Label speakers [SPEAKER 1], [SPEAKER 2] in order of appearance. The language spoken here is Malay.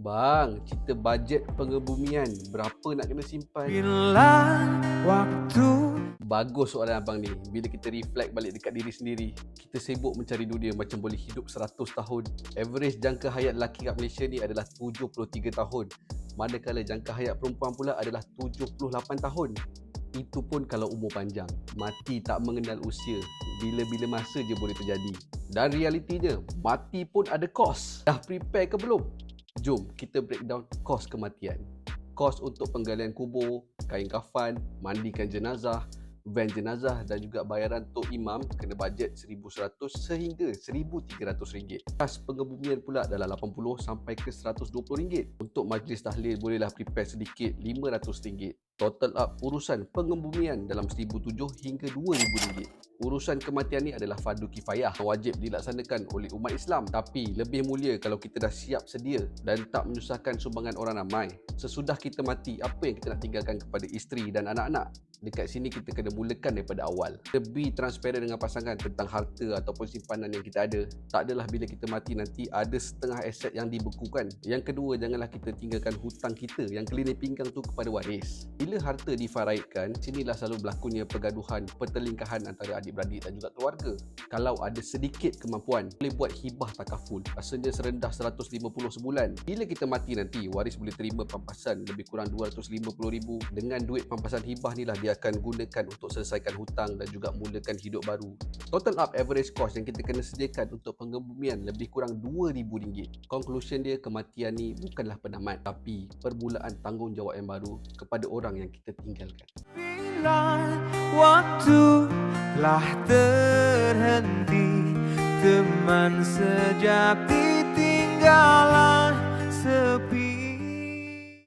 [SPEAKER 1] Bang, cerita bajet pengebumian. Berapa nak kena simpan?
[SPEAKER 2] Bila waktu
[SPEAKER 1] Bagus soalan abang ni. Bila kita reflect balik dekat diri sendiri, kita sibuk mencari dunia macam boleh hidup 100 tahun. Average jangka hayat lelaki kat Malaysia ni adalah 73 tahun. Manakala jangka hayat perempuan pula adalah 78 tahun. Itu pun kalau umur panjang. Mati tak mengenal usia. Bila-bila masa je boleh terjadi. Dan realitinya, mati pun ada kos. Dah prepare ke belum? Jom kita breakdown kos kematian. Kos untuk penggalian kubur, kain kafan, mandikan jenazah, van jenazah dan juga bayaran tok imam kena bajet 1100 sehingga 1300 ringgit. Kas pengebumian pula adalah 80 sampai ke 120 ringgit. Untuk majlis tahlil bolehlah prepare sedikit 500 ringgit. Total up urusan pengebumian dalam 1007 hingga 2000 ringgit. Urusan kematian ni adalah fardu kifayah wajib dilaksanakan oleh umat Islam tapi lebih mulia kalau kita dah siap sedia dan tak menyusahkan sumbangan orang ramai. Sesudah kita mati, apa yang kita nak tinggalkan kepada isteri dan anak-anak? Dekat sini kita kena mulakan daripada awal. Lebih transparent dengan pasangan tentang harta ataupun simpanan yang kita ada. Tak adalah bila kita mati nanti ada setengah aset yang dibekukan. Yang kedua, janganlah kita tinggalkan hutang kita yang kelini pinggang tu kepada waris. Bila harta difaraidkan, sinilah selalu berlakunya pergaduhan, pertelingkahan antara adik-beradik dan juga keluarga. Kalau ada sedikit kemampuan, boleh buat hibah takaful. Rasanya serendah 150 sebulan. Bila kita mati nanti, waris boleh terima pampasan lebih kurang 250,000. Dengan duit pampasan hibah ni lah dia akan gunakan untuk selesaikan hutang dan juga mulakan hidup baru. Total up average cost yang kita kena sediakan untuk pengebumian lebih kurang RM2,000. Conclusion dia, kematian ni bukanlah penamat tapi permulaan tanggungjawab yang baru kepada orang yang kita tinggalkan.
[SPEAKER 2] Bila waktu telah terhenti Teman sejati tinggallah sepi